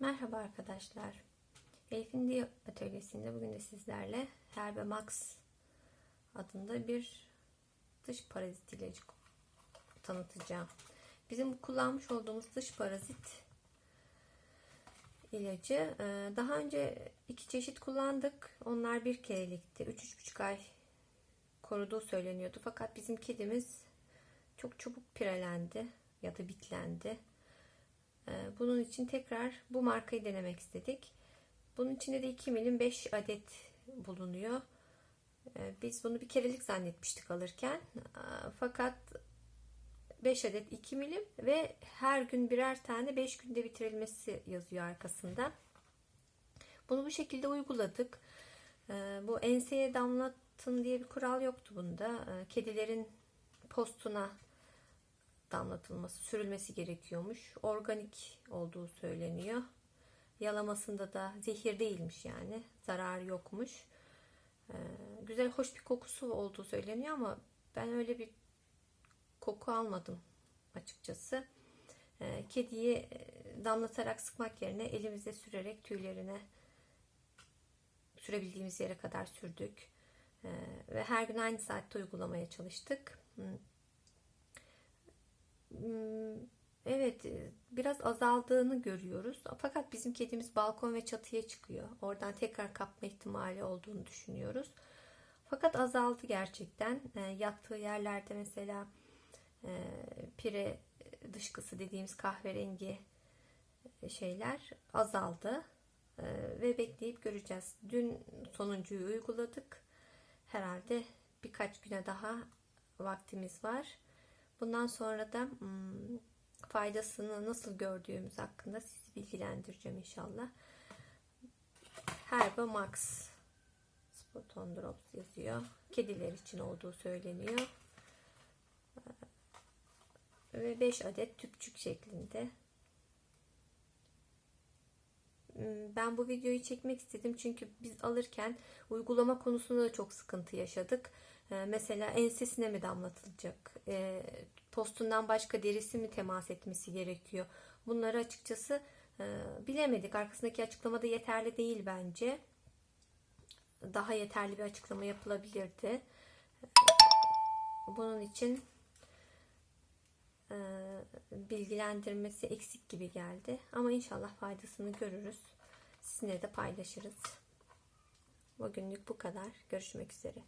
Merhaba arkadaşlar. Elif'in Diye atölyesinde bugün de sizlerle Herbe Max adında bir dış parazit ilacı tanıtacağım. Bizim kullanmış olduğumuz dış parazit ilacı e, daha önce iki çeşit kullandık. Onlar bir kerelikti. 3-3,5 ay koruduğu söyleniyordu. Fakat bizim kedimiz çok çabuk pirelendi ya da bitlendi. Ee, Bunun için tekrar bu markayı denemek istedik. Bunun içinde de 2 milim 5 adet bulunuyor. Ee, Biz bunu bir kerelik zannetmiştik alırken. Fakat 5 adet 2 milim ve her gün birer tane 5 günde bitirilmesi yazıyor arkasında. Bunu bu şekilde uyguladık. Ee, Bu enseye damlatın diye bir kural yoktu bunda. Kedilerin postuna damlatılması, sürülmesi gerekiyormuş. Organik olduğu söyleniyor. Yalamasında da zehir değilmiş yani. Zarar yokmuş. Ee, güzel, hoş bir kokusu olduğu söyleniyor ama ben öyle bir koku almadım açıkçası. Ee, kediyi e, damlatarak sıkmak yerine elimizde sürerek tüylerine sürebildiğimiz yere kadar sürdük. Ee, ve her gün aynı saatte uygulamaya çalıştık. Hmm. Evet, e, biraz azaldığını görüyoruz. Fakat bizim kedimiz balkon ve çatıya çıkıyor. Oradan tekrar kapma ihtimali olduğunu düşünüyoruz. Fakat azaldı gerçekten. E, yattığı yerlerde mesela e, pire dışkısı dediğimiz kahverengi şeyler azaldı. E, ve bekleyip göreceğiz. Dün sonuncuyu uyguladık. Herhalde birkaç güne daha vaktimiz var. Bundan sonra da faydasını nasıl gördüğümüz hakkında sizi bilgilendireceğim inşallah. Herba Max Spot on Drops yazıyor. Kediler için olduğu söyleniyor. Ve 5 adet tüpçük şeklinde. Ben bu videoyu çekmek istedim çünkü biz alırken uygulama konusunda da çok sıkıntı yaşadık. Ee, Mesela ensesine mi damlatılacak? Ee, Postundan başka derisi mi temas etmesi gerekiyor? Bunları açıkçası e, bilemedik. Arkasındaki açıklama da yeterli değil bence. Daha yeterli bir açıklama yapılabilirdi. Bunun için e, bilgilendirmesi eksik gibi geldi. Ama inşallah faydasını görürüz. Sizinle de paylaşırız. Bugünlük bu kadar. Görüşmek üzere.